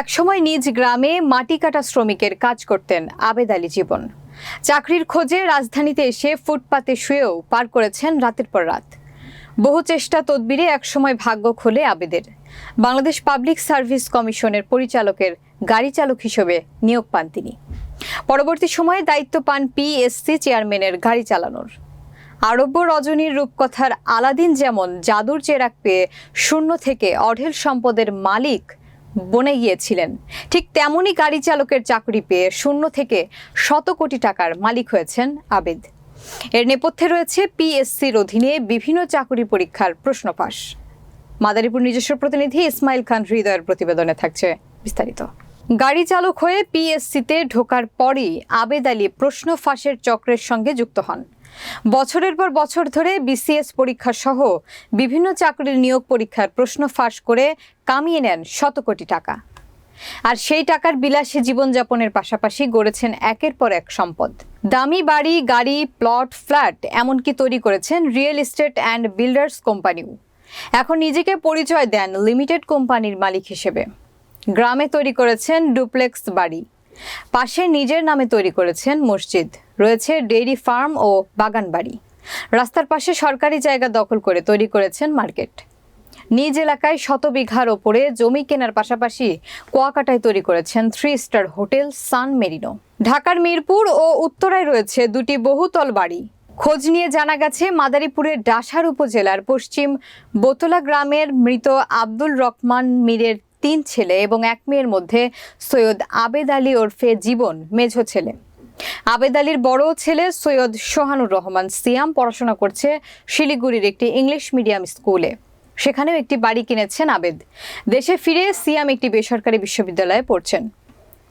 একসময় নিজ গ্রামে মাটি কাটা শ্রমিকের কাজ করতেন আবেদ আলী জীবন। চাকরির খোঁজে রাজধানীতে এসে ফুটপাতে শুয়েও পার করেছেন রাতের পর রাত। বহু চেষ্টা তদবিরে একসময় ভাগ্য খোলে আবেদের। বাংলাদেশ পাবলিক সার্ভিস কমিশনের পরিচালকের গাড়ি চালক হিসেবে নিয়োগ পান তিনি। পরবর্তী সময়ে দায়িত্ব পান পিএসসি চেয়ারম্যানের গাড়ি চালানোর। আরব্য রজনীর রূপকথার আলাদিন যেমন জাদুর চেরাক পেয়ে শূন্য থেকে অঢেল সম্পদের মালিক বনে গিয়েছিলেন। ঠিক তেমনই গাড়ি চালকের চাকরি পেয়ে শূন্য থেকে শত কোটি টাকার মালিক হয়েছেন আবেদ। এর নেপথ্যে রয়েছে পিএসসির অধীনে বিভিন্ন চাকরি পরীক্ষার প্রশ্ন ফাঁস মাদারীপুর নিজস্ব প্রতিনিধি ইসমাইল খান হৃদয়ের প্রতিবেদনে থাকছে বিস্তারিত। গাড়ি চালক হয়ে পিএসসিতে ঢোকার পরই আবেদ আলী প্রশ্ন ফাঁসের চক্রের সঙ্গে যুক্ত হন। বছরের পর বছর ধরে বিসিএস পরীক্ষা সহ বিভিন্ন চাকরির নিয়োগ পরীক্ষার প্রশ্ন ফাঁস করে কামিয়ে নেন শত কোটি টাকা। আর সেই টাকার বিলাসী জীবনযাপনের পাশাপাশি গড়েছেন একের পর এক সম্পদ। দামি বাড়ি, গাড়ি প্লট ফ্ল্যাট এমনকি তৈরি করেছেন রিয়েল এস্টেট অ্যান্ড বিল্ডার্স কোম্পানিও এখন নিজেকে পরিচয় দেন লিমিটেড কোম্পানির মালিক হিসেবে। গ্রামে তৈরি করেছেন ডুপ্লেক্স বাড়ি। পাশে নিজের নামে তৈরি করেছেন মসজিদ। রয়েছে ডেইরি ফার্ম ও বাগান বাড়ি রাস্তার পাশে সরকারি জায়গা দখল করে তৈরি করেছেন মার্কেট। নিজ এলাকায় শত বিঘার ওপরে জমি কেনার পাশাপাশি কুয়াকাটায় তৈরি করেছেন three star hotel Sun Marino. ঢাকার মিরপুর ও উত্তরায় রয়েছে দুটি বহুতল বাড়ি। খোঁজ নিয়ে জানা গেছে, মাদারীপুরের ডাসার উপজেলার পশ্চিম বোতলা গ্রামের মৃত আব্দুল রহমান মীরের তিন ছেলে এবং এক মেয়ের মধ্যে সৈয়দ আবেদ আলী ওরফে জীবন, মেঝো ছেলে। আবেদ আলীর বড় ছেলে সৈয়দ সোহানুর রহমান সিয়াম পড়াশোনা করছে শিলিগুড়ির একটি ইংলিশ মিডিয়াম স্কুলে। সেখানেও একটি বাড়ি কিনেছেন আবেদ। দেশে ফিরে সিয়াম একটি বেসরকারি বিশ্ববিদ্যালয়ে পড়ছেন।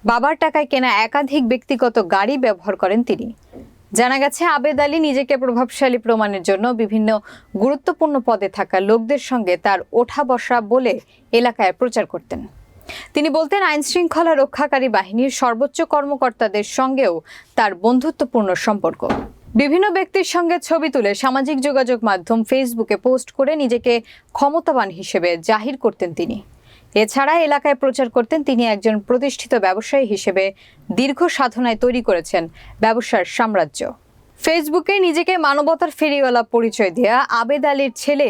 বাবার টাকায় কেনা একাধিক ব্যক্তিগত গাড়ি ব্যবহার করেন তিনি। জানা গেছে, আবেদ আলী নিজেকে প্রভাবশালী প্রমাণের জন্য বিভিন্ন গুরুত্বপূর্ণ পদে থাকা লোকদের সঙ্গে তার ওঠা বসা বলে এলাকায় প্রচার করতেন। তিনি বলতেন আইন শৃঙ্খলা রক্ষাকারী বাহিনীর সর্বোচ্চ কর্মকর্তাদের সঙ্গেও তার বন্ধুত্বপূর্ণ সম্পর্ক। বিভিন্ন ব্যক্তির সঙ্গে ছবি তুলে সামাজিক যোগাযোগ মাধ্যম ফেসবুকে পোস্ট করে নিজেকে ক্ষমতাবান হিসেবে জাহির করতেন তিনি। এছাড়া এলাকায় প্রচার করতেন তিনি একজন প্রতিষ্ঠিত ব্যবসায়ী হিসেবে দীর্ঘ সাধনায় তৈরি করেছেন ব্যবসার সাম্রাজ্য। ফেসবুকে নিজেকে মানবতার ফেরিওয়ালা পরিচয় দেয়া আবেদ আলীর ছেলে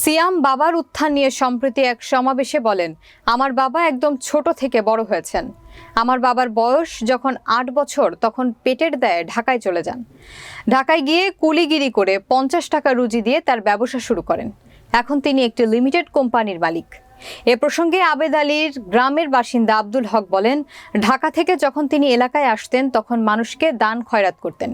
সিয়াম বাবার উত্থান নিয়ে সম্প্রতি এক সমাবেশে বলেন, আমার বাবা একদম ছোট থেকে বড় হয়েছেন। আমার বাবার বয়স যখন আট বছর, তখন পেটের দায়ে ঢাকায় চলে যান। ঢাকায় গিয়ে কুলিগিরি করে পঞ্চাশ টাকা রুজি দিয়ে তার ব্যবসা শুরু করেন। এখন তিনি একটি লিমিটেড কোম্পানির মালিক। এ প্রসঙ্গে আবেদ আলীর গ্রামের বাসিন্দা আব্দুল হক বলেন, ঢাকা থেকে যখন তিনি এলাকায় আসতেন, তখন মানুষকে দান খয়রাত করতেন।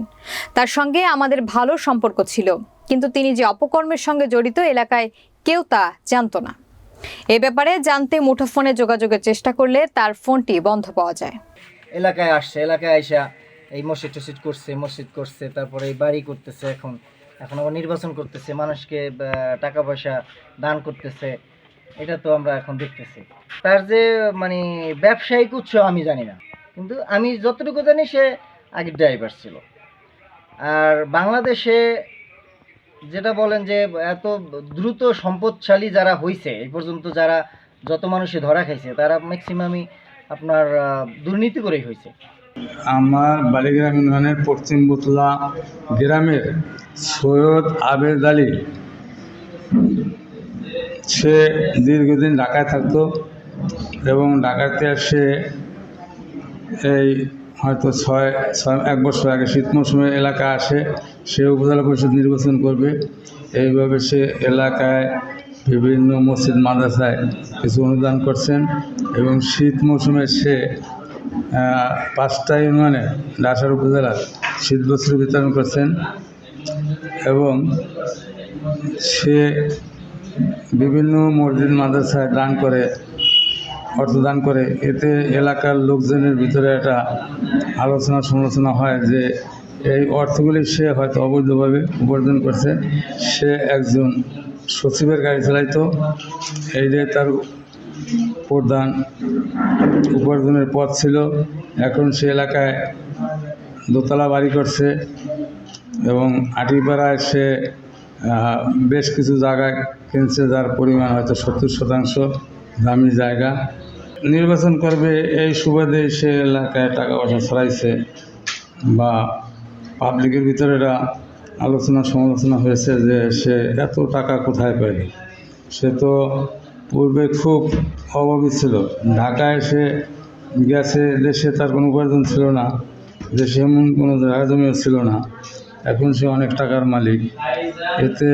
তার সঙ্গে আমাদের ভালো সম্পর্ক ছিল। কিন্তু তিনি যে অপকর্মের সঙ্গে জড়িত এলাকায় কেউ তা জানতো না। এ ব্যাপারে জানতে মুঠোফোনে যোগাযোগের চেষ্টা করলে তার ফোনটি বন্ধ পাওয়া যায়। এলাকায় আসছে, এলাকায় আইসা এই মসজিদ টসিদ করছে, মসজিদ করছে, তারপরে এই বাড়ি করতেছে এখন। এখন আবার নির্বাচন করতেছে, মানুষকে টাকা পয়সা দান করতেছে। এটা তো আমরা এখন দেখতেছি। তার যে মানে ব্যবসায়িক উৎস আমি জানি না। কিন্তু আমি যতটুকু জানি সে আগে ড্রাইভার ছিল। আর বাংলাদেশে যেটা বলেন যে এত দ্রুত সম্পদশালী যারা হয়েছে এই পর্যন্ত যারা যত মানুষে ধরা খাইছে, তারা ম্যাক্সিমামই আপনার দুর্নীতি করেই হয়েছে আমার বালিগ্রাম ইউনিয়নের পশ্চিম বোতলা গ্রামের সৈয়দ আবেদ আলী, সে দীর্ঘদিন ঢাকায় থাকতো এবং ঢাকাতে সে এই হয়তো ছয় ছয়, এক বছর আগে শীত মৌসুমে এলাকা আসে, সে উপজেলা পরিষদ নির্বাচন করবে। এইভাবে সে এলাকায় বিভিন্ন মসজিদ, মাদ্রাসায় কিছু অনুদান করছেন এবং শীত মৌসুমে সে পাঁচটা ইউনিয়নে ডাসার উপজেলার শীতবস্ত্র বিতরণ করছেন এবং সে বিভিন্ন মসজিদ, মাদ্রাসায় দান করে অর্থ দান করে। এতে এলাকার লোকজনের ভিতরে একটা আলোচনা সমালোচনা হয় যে এই অর্থগুলি সে হয়তো অবৈধভাবে উপার্জন করছে। সে একজন সচিবের গাড়ি চালাইতো। এই যে তার প্রধান উপার্জনের পথ ছিল। এখন সে এলাকায় দোতলা বাড়ি করছে এবং আটিপাড়ায় সে বেশ কিছু জায়গায় কিনছে যার পরিমাণ হয়তো সত্তর শতাংশ। দামি জায়গা। নির্বাচন করবে এই সুবাদে সে এলাকায় টাকা পয়সা ছড়াইছে বা পাবলিকের ভিতরে আলোচনা সমালোচনা হয়েছে যে সে এত টাকা কোথায় পেল সে তো পূর্বে খুব অভাবী ছিল। ঢাকায় সে গেছে, দেশে তার কোনো উপার্জন ছিল না, দেশে এমন কোনো জায়গা জমিও ছিল না। এখন সে অনেক টাকার মালিক। এতে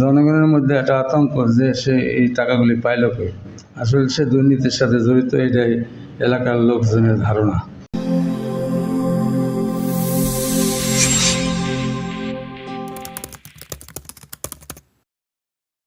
জনগণের মধ্যে একটা আতঙ্ক যে সে এই টাকাগুলি পাইল আসলে সে দুর্নীতির সাথে জড়িত, এটাই এলাকার লোকজনের ধারণা।